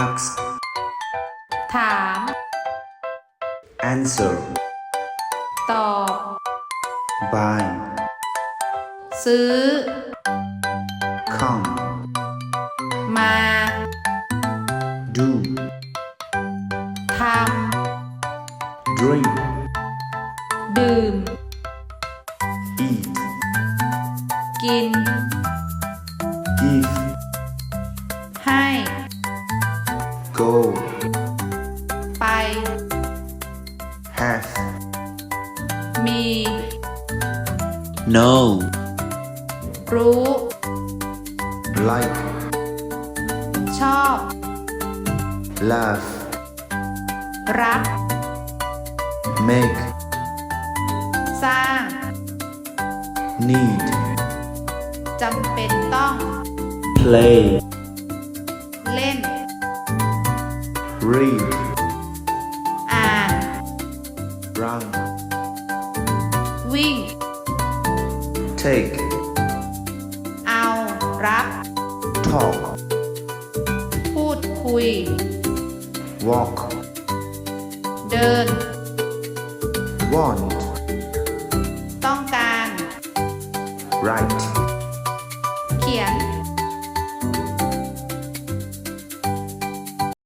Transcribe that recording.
ask ถาม answer ตอบ buy ซื้อ come มา do ทำ drink ดื่ม eat กิน give ให้ go ไป h a s มี know รู้ like ชอบ love รัก make สร้าง need จำเป็นต้อง play read อ่าน run วิ่ง take เอารับ talk พูดคุย walk เดิน want ต้องการ right เขียน